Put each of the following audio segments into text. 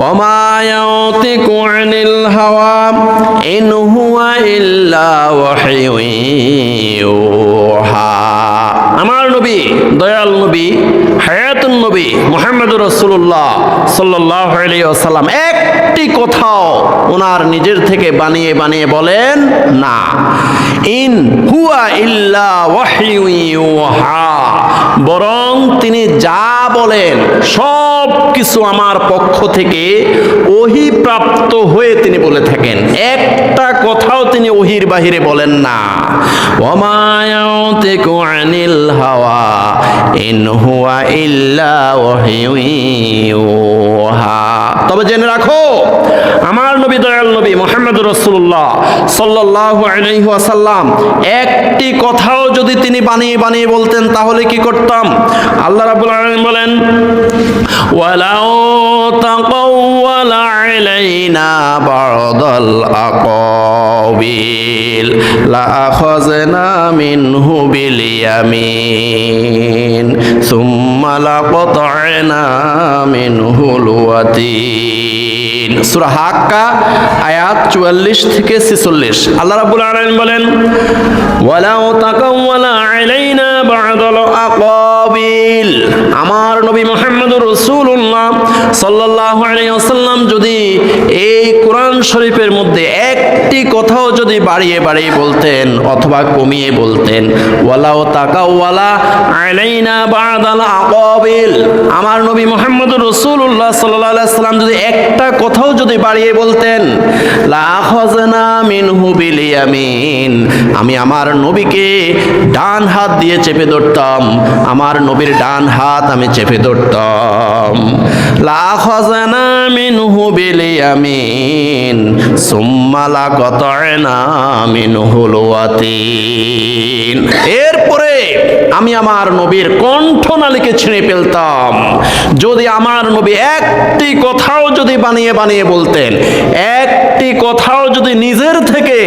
وما ينطق عن الهوى إن هو إلا وحي يوحى আমার নবী দয়াল নবী হায়াতুন নবী মুহাম্মদুর রাসূলুল্লাহ সাল্লাল্লাহু আলাইহি ওয়াসাল্লাম একটি কথাও ওনার নিজের থেকে বানিয়ে বানিয়ে বলেন না ইন হুয়া ইল্লা ওয়াহয়ু ইউহা বরং তিনি যা বলেন সব কিছু আমার পক্ষ থেকে ওহি প্রাপ্ত হয়ে তিনি বলে থাকেন। একটা কথাও তিনি ওহির বাহিরে বলেন না। আনিল হাওয়া তবে জেনে রাখো আমার নবী দয়াল নবী মোহাম্মদ রসুল্লাহ আলাইহি একটি কথাও যদি তিনি বানিয়ে বানিয়ে বলতেন, তাহলে কি করতাম? আল্লাহ রাব্বুল আলামিন বলেন, ওয়ালাউ তাকাওয়ালা আলাইনা বা'দাল আকাবিল লা আখাযনা মিনহু বিল ইয়ামিন সুম্মা লাকাতা'না মিনহুল ওয়াতিন সূরা হাক্কা, আয়াত 44 থেকে 46 আল্লাহ রাব্বুল আলামিন বলেন, ওয়ালাউ তাকাওয়ালা আলাইনা বা'দাল আকাবিল। আমার নবী মুহাম্মদুর রাসূলুল্লাহ সাল্লাল্লাহু আলাইহি ওয়াসাল্লাম যদি এই কোরআন শরীফের মধ্যে একটি কথাও যদি বাড়িয়ে বাড়িয়ে বলতেন অথবা কমিয়ে বলতেন, ওয়ালাউ তাকাওয়ালা আলাইনা বা'দাল আকাবিল, আমার নবী মুহাম্মদুর রাসূলুল্লাহ সাল্লাল্লাহু আলাইহি ওয়াসাল্লাম যদি একটা কথাও যদি বাড়িয়ে বলতেন, লা খাযনা মিনহু বিল ইয়ামিন, আমি আমার নবীকে ডান হাত দিয়ে চেপে ধরতাম, আমার নবীর ডান হাত আমি চেপে ধরতাম। লা মিনহু বিল ইয়ামিন সুম্মা লা কাতা'না ওয়াতিন। এরপরে আমি আমার নবীর কণ্ঠনালীকে ছিঁড়ে ফেলতাম। যদি আমার নবী একটি কথাও যদি বানিয়ে বানিয়ে বলতেন একটি কথাও যদি নিজের থেকে,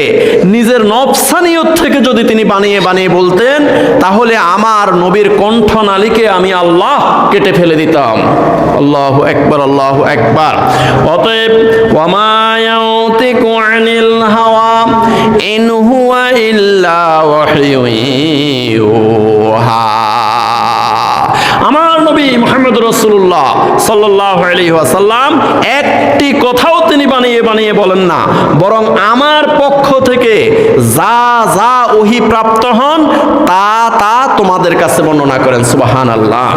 নিজের নফসানিয়ত থেকে যদি তিনি বানিয়ে বানিয়ে বলতেন, তাহলে আমার নবীর কণ্ঠনালীকে আমি আল্লাহ কেটে ফেলে দিতাম। আল্লাহ একবার, আল্লাহু একবার। অতএব আমার নবী মোহাম্মদ রসুল্লাহ সাল্লাহ আলী ওয়াসাল্লাম একটি কথাও বানিয়ে বানিয়ে বলেন না, বরং আমার পক্ষ থেকে যা যা ওহি প্রাপ্ত হন, তা তা তোমাদের কাছে বর্ণনা করেন সুবাহান আল্লাহ